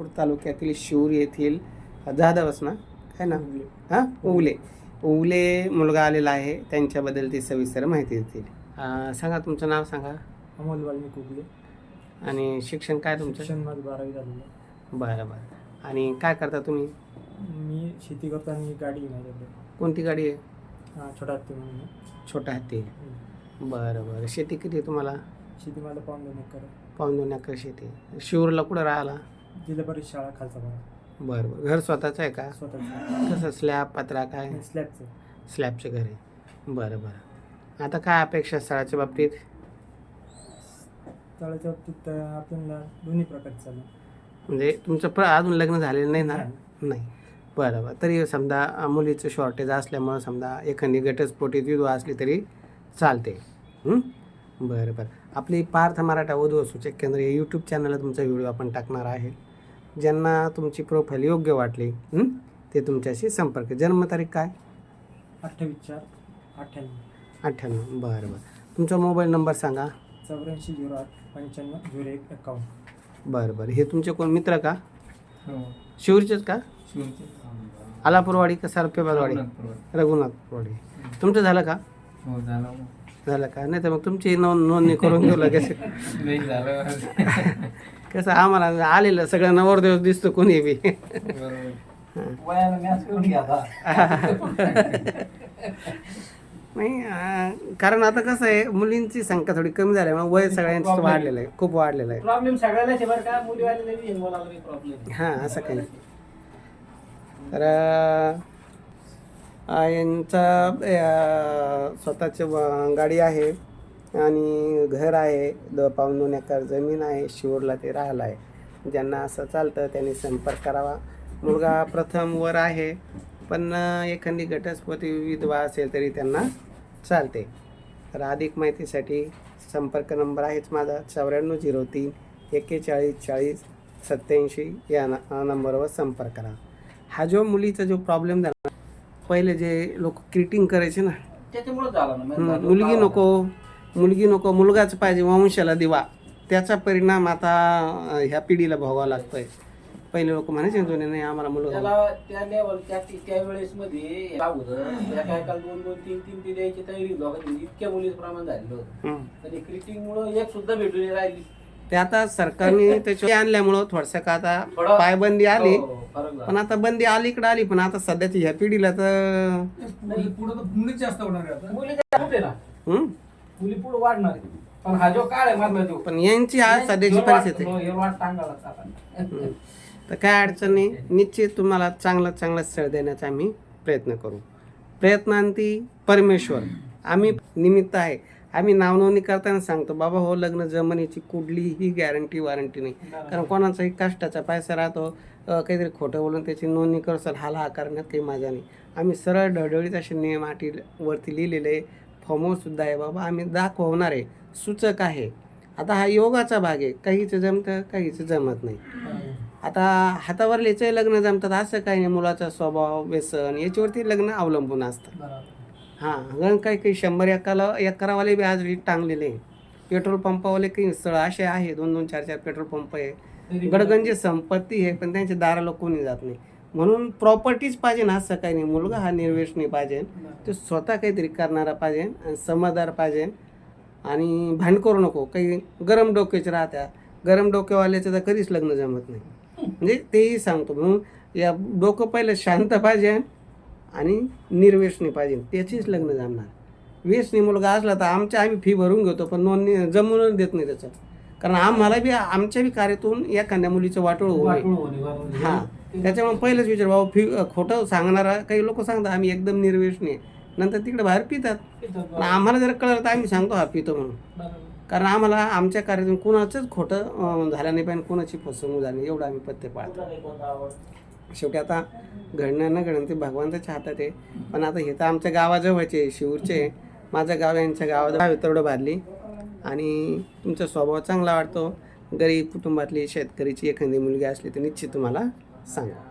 नागपूर तालुक्यातील शिऊर येथील जाधवच ना? काय ना? हां? उगले उगले मुलगा आलेला आहे. त्यांच्याबद्दल ती सविस्तर माहिती देतील. सांगा तुमचं नाव सांगा. अमोल वाल्मिक उगले आणि शिक्षण काय तुमचं? शिक्षण माझं बारावी झालेलं आहे. बरं बरं. आणि काय करता तुम्ही? मी शेती करतो आणि गाडी आहे माझ्याकडे कोणती गाडी आहे? हा, छोटा हत्ती म्हणून आहे. छोटा हत्ती. हम्म. बरं बरं. शेती किती आहे तुम्हाला? शेती मला पाहून दोन एकर आहे. पाऊन दोन एकर शेती. आहे. कुठं राहिला जिल्हा परिषद शाळा खालचा भाग बरं बरं. घर स्वतःचं आहे का? स्वतःच. कसं? स्लॅब पत्रा काय? स्लॅबचं स्लॅबचे घर आहे. बरं बरं. आता काय अपेक्षा स्थळाच्या बाबतीत? तळाच्या बाबतीत अं, आपल्याला दोन्ही प्रकारचे चालू. म्हणजे तुमचं प्र अजून लग्न झालेलं नाही ना? नाही. बरं बरं. तरी समजा अं, मुलीचं शॉर्टेज असल्यामुळं समजा एखादी घटस्फोटीत विधवा असली तरी चालते. हं? बरं बरं. आपली पार्थ मराठा वधू सूचक केंद्र या यूट्यूब चॅनलला तुमचा व्हिडिओ आपण टाकणार आहे. ज्यांना तुमची प्रोफाईल योग्य वाटली? ते तुमच्याशी संपर्क. जन्मतारीख काय? अठ्ठावीस चार अठ्ठ्याण्णव. अठ्ठ्याण्णव. बरं बरं. तुमचा मोबाईल नंबर सांगा. चौऱ्याऐंशी झिरो आठ पंच्याण्णव झिरो एक एकावन्न. बरं बरं. हे तुमचे कोण? मित्र का? हो. शिवरीचेच का? आलापूरवाडी का सरपेबादवाडी रघुनाथवाडी तुमचं झालं का? हो झालं झालं का? नाही तर मग तुमची नोंद नोंदणी करून घेऊ लगेच. झालं. कसं आम्हाला आलेलं सगळं नवरदेव दिसतो कोणी बी. नाही कारण आता कसं आहे मुलींची संख्या थोडी कमी झाल्यामुळे वय सगळ्यांचं वाढलेलं आहे खूप वाढलेलं आहे. प्रॉब्लेम सगळ्यालाच आहे बरं का मुलीवाले नाही मला प्रॉब्लेम हां असं काही तर यांचा स्वतःची गाडी आहे. आणि घर आहे द पाऊन दोन एकर जमीन आहे शिवरला ते राहिलं आहे. ज्यांना असं चालतं त्यांनी संपर्क करावा. मुलगा प्रथम वर आहे पण एखादी घटस्फोटी विधवा असेल तरी त्यांना चालते. तर अधिक माहितीसाठी संपर्क नंबर आहेच माझा चौऱ्याण्णव झिरो तीन एक्केचाळीस चाळीस सत्याऐंशी या न- नंबरवर संपर्क करा. हा जो मुलीचा जो प्रॉब्लेम झाला पहिले जे लोक क्रिटिंग करायचे ना हं, मुलगी नको. मुलगी नको मुलगाच पाहिजे वंशाला दिवा. त्याचा परिणाम आता ह्या पिढीला भोगावा लागतोय. पहिले लोक म्हणायचे जुने नाही आम्हाला मुलगा त्याला त्या लेवल त्या त्या वेळेस मध्ये एका दोन दोन तीन तीन ते द्यायची तयारी लोकांची इतक्या मुलीचं प्रमाण झालेलं होतं. हं. आणि क्रिटिंग मुळे एक सुद्धा भेटून नाही राहिली. ते आता सरकारने त्याच्या आणल्यामुळं थोडस का आता थोडं- पायबंदी आली. हो, फरक झाला. पण आता बंदी अलीकडे आली. पण आता सध्याची ह्या पिढीला तर पुढे तर मुलीच जास्त होणार आहे आता. मुली ना हं? मुली पुढे वाढणार आहे. पण हा जो काळ आहे मधला जो. पण यांची आज सध्याची परिस्थिती. आहे. हो, वाट टांगालाच आता. तर काय अडचण नाही. निश्चित तुम्हाला चांगलं चांगलं स्थळ देण्याचा आम्ही प्रयत्न करू. प्रयत्नांती परमेश्वर. आम्ही निमित्त आहे. आम्ही नावनोंदणी करताना सांगतो बाबा हो लग्न जमण्याची कुठलीही गॅरंटी वॉरंटी नाही. कारण कोणाचाही कष्टाचा पैसा राहतो. अ, काहीतरी खोटं बोलून त्याची नोंदणी करसाल हाला करण्यात काही मजा नाही. आम्ही सरळ ढळढळीत असे नियम अटी वरती लिहिलेले फॉर्मसुद्धा आहे बाबा. आम्ही दाखवणार आहे. सूचक आहे. आता हा योगाचा भाग आहे. काहीचं जमतं काहीचं जमत नाही. आता हातावर लिहायचं लग्न जमतात असं काही नाही. मुलाचा स्वभाव व्यसन याच्यावरती लग्न अवलंबून असतं. हां काही काही शंभर एकाला एकरावाले बी आज टांगलेले पेट्रोल पंपावाले काही स्थळ असे आहे. दोन दोन चार चार पेट्रोल पंप आहे. गडगंजी संपत्ती आहे पण त्यांच्या दाराला कोणी जात नाही. म्हणून प्रॉपर्टीज पाहिजे ना असं काही नाही मुलगा हा निर्वेशनी पाहिजे तो स्वतः काहीतरी करणारा पाहिजे आणि समजदार पाहिजे. आणि भांड करू नको काही गरम डोक्याचे राहत्या. गरम डोक्यावाल्याचं तर कधीच लग्न जमत नाही. म्हणजे तेही सांगतो म्हणून या डोकं पहिलं शांत पाहिजे आणि निर्व्यसनी पाहिजे त्याचीच लग्न जमणार. व्यसनी मुलगा असला तर आमच्या आम्ही फी भरून घेतो पण नोंदणी जमूनच देत नाही त्याचं. कारण आम्हाला बी आमच्या बी कार्यातून एखाद्या मुलीचं वाटोळ होऊ हां. त्याच्यामुळे पहिलंच विचार बाबा फी खोटं सांगणारा काही लोक सांगतात आम्ही एकदम निर्व्यसनी नंतर तिकडे बाहेर पितात. पण आम्हाला जर कळलं तर आम्ही सांगतो हा पितो म्हणून. कारण आम्हाला आमच्या कार्यातून कुणाचंच खोटं झालं नाही पाहिजे कुणाची फसवणूक झाली एवढं आम्ही पत्ते पाळतो. शेवटी आता घडणं न घडणं ते भगवंताच्या हातात आहे. पण आता हे तर आमच्या गावाजवळचे शिवूरचे. माझं गाव यांच्या गावाजवळ तेवढं बांधली आणि तुमचा स्वभाव चांगला वाटतो. गरीब कुटुंबातली शेतकरीची एखादी मुलगी असली तर निश्चित तुम्हाला सांगा